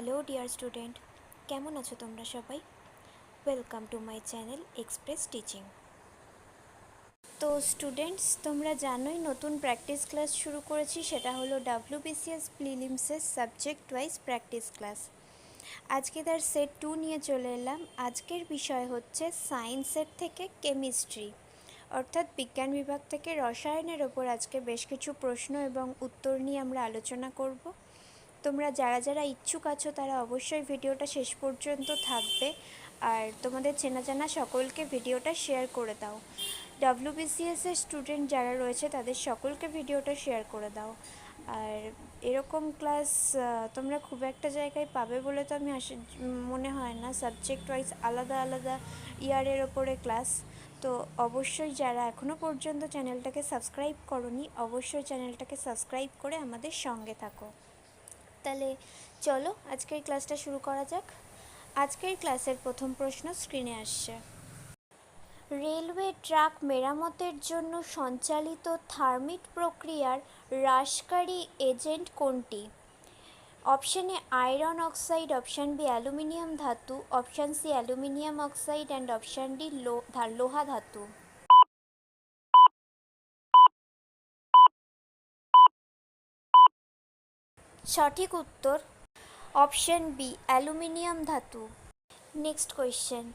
Hello dear student, কেমন আছো তোমরা সবাই? Welcome to my channel express teaching তো স্টুডেন্টস তোমরা জানোই নতুন প্র্যাকটিস ক্লাস শুরু করেছি, সেটা হলো ডাব্লিউবিসিএস প্রিলিমসের সাবজেক্ট ওয়াইজ প্র্যাকটিস ক্লাস আজকে তার সেট টু নিয়ে চলে এলাম। আজকের বিষয় হচ্ছে সায়েন্সের থেকে কেমিস্ট্রি অর্থাৎ বিজ্ঞান বিভাগ থেকে রসায়নের ওপর আজকে বেশ কিছু প্রশ্ন এবং উত্তর নিয়ে আমরা আলোচনা করব। তোমরা যারা যারা ইচ্ছুক আছো তারা অবশ্যই ভিডিওটা শেষ পর্যন্ত থাকবে। আর তোমাদের চেনা জানা সকলকে ভিডিওটা শেয়ার করে দাও। ডাব্লিউবিসিএস এর স্টুডেন্ট যারা রয়েছে তাদের সকলকে ভিডিওটা শেয়ার করে দাও। আর এরকম ক্লাস তোমরা খুব একটা জায়গায় পাবে বলে তো আমি আস মনে হয় না। সাবজেক্ট ওয়াইজ আলাদা আলাদা ইয়ারের ওপরে ক্লাস তো অবশ্যই যারা এখনও পর্যন্ত চ্যানেলটাকে সাবস্ক্রাইব করনি, অবশ্যই চ্যানেলটাকে সাবস্ক্রাইব করে আমাদের সঙ্গে থাকো। তাহলে চলো আজকের ক্লাসটা শুরু করা যাক। আজকের ক্লাসের প্রথম প্রশ্ন স্ক্রিনে আসছে। রেলওয়ে ট্র্যাক মেরামতের জন্য সঞ্চালিত থার্মিট প্রক্রিয়ার হ্রাসকারী এজেন্ট কোনটি? Option iron oxide, option B, aluminium ধাতু, option C, aluminium oxide, and option D লোহা ধাতু। সঠিক উত্তর, অপশন বি, অ্যালুমিনিয়াম ধাতু। নেক্সট কোয়েশ্চেন,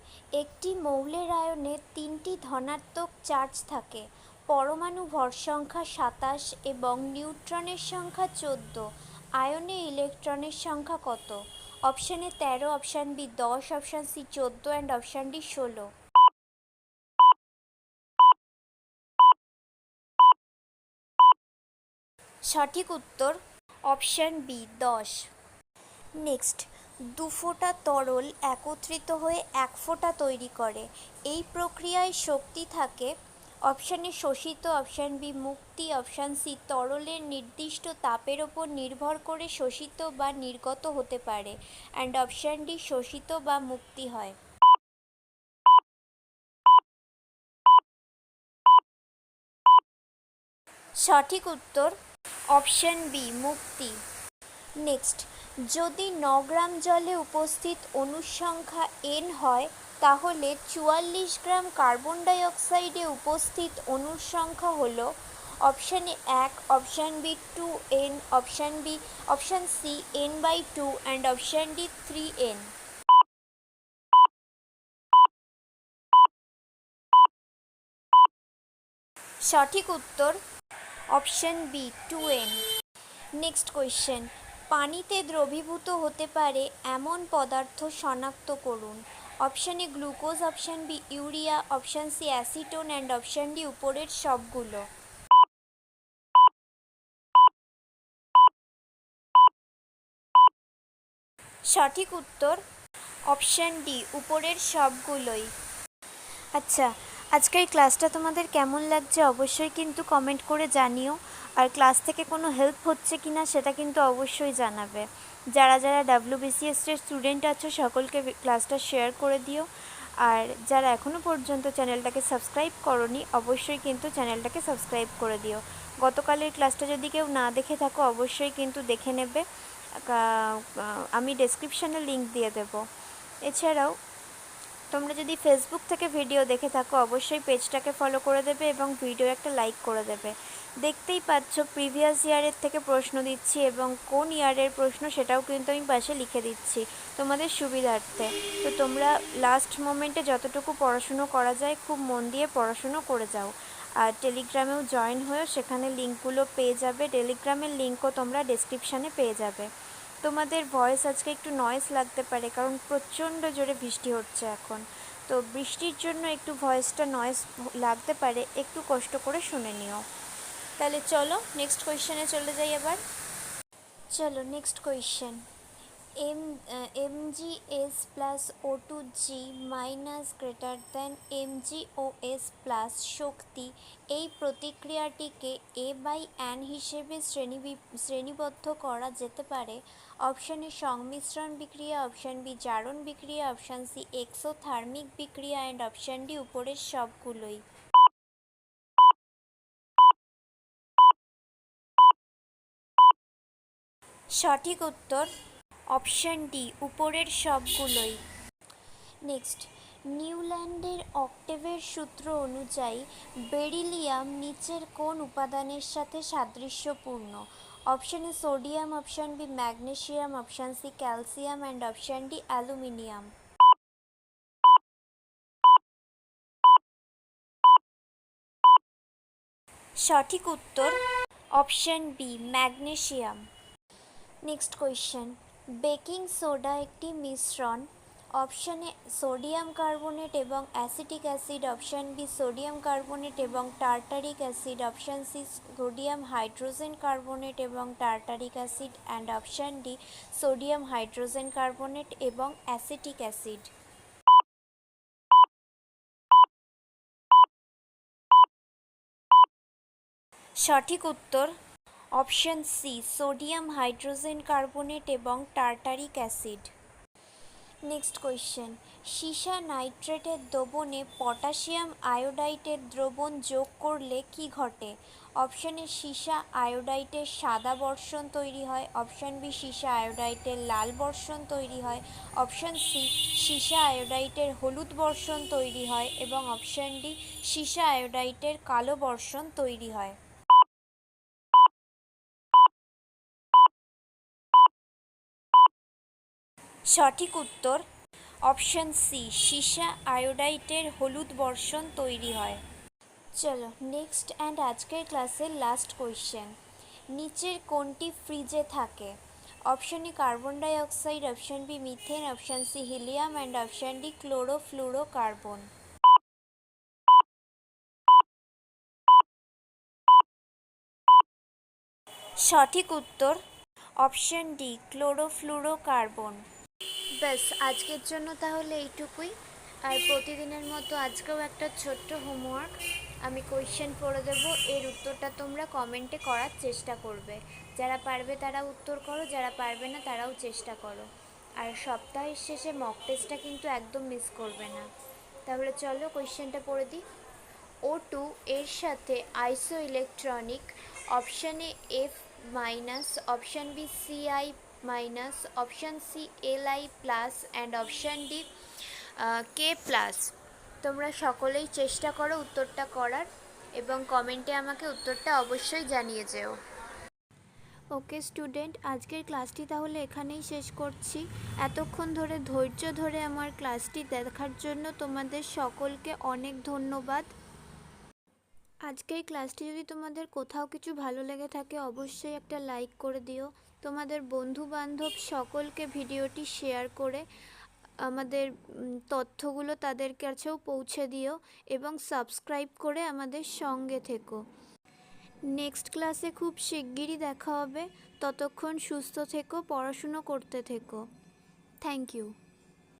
একটি মৌলের আয়নে তিনটি ধনাত্মক চার্জ থাকে। পরমাণু ভর সংখ্যা সাতাশ এবং নিউট্রনের সংখ্যা চোদ্দ। আয়নে ইলেকট্রনের সংখ্যা কত? অপশানে তেরো, অপশান বি দশ, অপশান সি চোদ্দ অ্যান্ড অপশান ডি ষোলো। সঠিক উত্তর অপশান বি, দশ। নেক্সট, দু ফোঁটা তরল একত্রিত হয়ে এক ফোঁটা তৈরি করে। এই প্রক্রিয়ায় শক্তি থাকে অপশানে শোষিত, অপশান বি মুক্তি, অপশান সি তরলের নির্দিষ্ট তাপের ওপর নির্ভর করে শোষিত বা নির্গত হতে পারে অ্যান্ড অপশান ডি শোষিত বা মুক্তি হয়। সঠিক উত্তর অপশান বি, মুক্তি। নেক্সট, যদি ন গ্রাম জলে উপস্থিত অনুসংখ্যা এন হয়, তাহলে চুয়াল্লিশ গ্রাম কার্বন ডাইঅক্সাইডে উপস্থিত অণুর সংখ্যা হল অপশান এ এক, option B two N, option B, option C N by two, and option D three N. সঠিক উত্তর option B, two N. Next question. পানিতে দ্রবীভূত হতে পারে এমন পদার্থ শনাক্ত করুন। Option A, glucose, option B, urea, option C, acetone, and option D, উপরের সবগুলো। সঠিক উত্তর অপশান ডি, উপরের সবগুলোই। আচ্ছা আজকের ক্লাসটা তোমাদের কেমন লাগছে অবশ্যই কিন্তু কমেন্ট করে জানিও। আর ক্লাস থেকে কোনো হেল্প হচ্ছে কি না সেটা কিন্তু অবশ্যই জানাবে। যারা যারা ডাব্লিউবিসিএস এর স্টুডেন্ট আছো সকলকে ক্লাসটা শেয়ার করে দিও। আর যারা এখনও পর্যন্ত চ্যানেলটাকে সাবস্ক্রাইব করনি, অবশ্যই কিন্তু চ্যানেলটাকে সাবস্ক্রাইব করে দিও। গতকালের ক্লাসটা যদি কেউ না দেখে থাকো, অবশ্যই কিন্তু দেখে নেবে। আমি ডেসক্রিপশানে লিঙ্ক দিয়ে দেবো। এছাড়াও তোমরা যদি ফেসবুক থেকে ভিডিও দেখে থাকো, অবশ্যই পেজটাকে ফলো করে দেবে এবং ভিডিও একটা লাইক করে দেবে। দেখতেই পাচ্ছ প্রিভিয়াস ইয়ারের থেকে প্রশ্ন দিচ্ছি এবং কোন ইয়ারের প্রশ্ন সেটাও কিন্তু আমি পাশে লিখে দিচ্ছি তোমাদের সুবিধার্থে। তো তোমরা লাস্ট মোমেন্টে যতটুকু পড়াশুনো করা যায়, খুব মন দিয়ে পড়াশুনো করে যাও। আর টেলিগ্রামেও জয়েন হয়েও সেখানে লিঙ্কগুলো পেয়ে যাবে। টেলিগ্রামের লিঙ্কও তোমরা ডেসক্রিপশানে পেয়ে যাবে। তোমাদের ভয়েস আজকে একটু নয়েস লাগতে পারে, কারণ প্রচণ্ড জোরে বৃষ্টি হচ্ছে এখন। তো বৃষ্টির জন্য একটু ভয়েসটা নয়েস লাগতে পারে, একটু কষ্ট করে শুনে নিও। তাহলে চলো নেক্সট কোয়েশ্চেনে চলে যাই এবার চলো next question M M G S plus O two G minus greater than M G O S plus শক্তি এই প্রতিক্রিয়াটিকে এ বাই অ্যান হিসেবে শ্রেণি শ্রেণীবদ্ধ করা যেতে পারে। অপশান সংমিশ্রণ বিক্রিয়া। অপশান বি জারণ বিক্রিয়া। অপশান সি এক্সোথার্মিক বিক্রিয়া। অ্যান্ড অপশান ডি উপরের সবগুলোই। সঠিক উত্তর অপশান ডি, উপরের সবগুলোই। নেক্সট, নিউল্যান্ডের অক্টেভের সূত্র অনুযায়ী, বেরিলিয়াম নিচের কোন উপাদানের সাথে সাদৃশ্যপূর্ণ? Option A, sodium, option B magnesium option C, calcium, and option D, aluminium. সঠিক উত্তর option B magnesium next question baking soda একটি মিশ্রণ। অপশানে সোডিয়াম কার্বনেট এবং acetic acid. Option B sodium carbonate এবং tartaric acid. Option C sodium hydrogen carbonate এবং tartaric acid. And option D sodium hydrogen carbonate এবং acetic acid. সঠিক উত্তর option C sodium hydrogen carbonate এবং টার্টারিক অ্যাসিড। নেক্সট কোয়েশ্চেন, সীসা নাইট্রেটের দ্রবণে potassium আয়োডাইটের দ্রবণ যোগ করলে কি ঘটে? অপশানে সীসা আয়োডাইটের সাদা বর্ষণ তৈরি হয়। অপশান বি, সীসা আয়োডাইটের লাল বর্ষণ তৈরি হয়। অপশান সি, সীসা আয়োডাইটের হলুদ বর্ষণ তৈরি হয় এবং অপশান ডি, সীসা আয়োডাইটের কালো বর্ষণ তৈরি হয়। সঠিক উত্তর অপশান সি সীসা আয়োডাইটের হলুদ বর্ষণ তৈরি হয়। চলো নেক্সট অ্যান্ড আজকের ক্লাসের লাস্ট কোয়েশ্চেন নিচের কোনটি ফ্রিজে থাকে? Option A carbon dioxide option B methane option C helium and option D chlorofluorocarbon সঠিক উত্তর অপশান ডি ক্লোরোফ্লুরো কার্বন ব্যাস, আজকের জন্য তাহলে এইটুকুই। আর প্রতিদিনের মতো আজকেও একটা ছোট্ট হোমওয়ার্ক আমি কোয়েশ্চেন পড়ে দেবো, এর উত্তরটা তোমরা কমেন্টে করার চেষ্টা করবে। যারা পারবে তারা উত্তর করো, যারা পারবে না তারাও চেষ্টা করো। আর সপ্তাহের শেষে মক টেস্টটা কিন্তু একদম মিস করবে না। তাহলে চলো কোয়েশ্চেনটা পড়ে দিই। ও টু এর সাথে isoelectronic option A F minus option B CI minus option C L I plus and option D K plus তোমরা সকলেই চেষ্টা করো উত্তরটা করার এবং কমেন্টে আমাকে উত্তরটা অবশ্যই জানিয়ে যেও। ওকে স্টুডেন্ট আজকের ক্লাসটি তাহলে এখানেই শেষ করছি। এতক্ষণ ধরে, ধৈর্য ধরে আমার ক্লাসটি দেখার জন্য তোমাদের সকলকে অনেক ধন্যবাদ। আজকের ক্লাসটি যদি তোমাদের কোথাও কিছু ভালো লেগে থাকে, অবশ্যই একটা লাইক করে দিও। তোমাদের বন্ধু বান্ধব সকলকে ভিডিওটি শেয়ার করে আমাদের তথ্যগুলো তাদের কাছেও পৌঁছে দিও এবং সাবস্ক্রাইব করে আমাদের সঙ্গে থেকো। নেক্সট ক্লাসে খুব শিগগিরই দেখা হবে। ততক্ষণ সুস্থ থেকো, পড়াশুনো করতে থেকো। Thank you.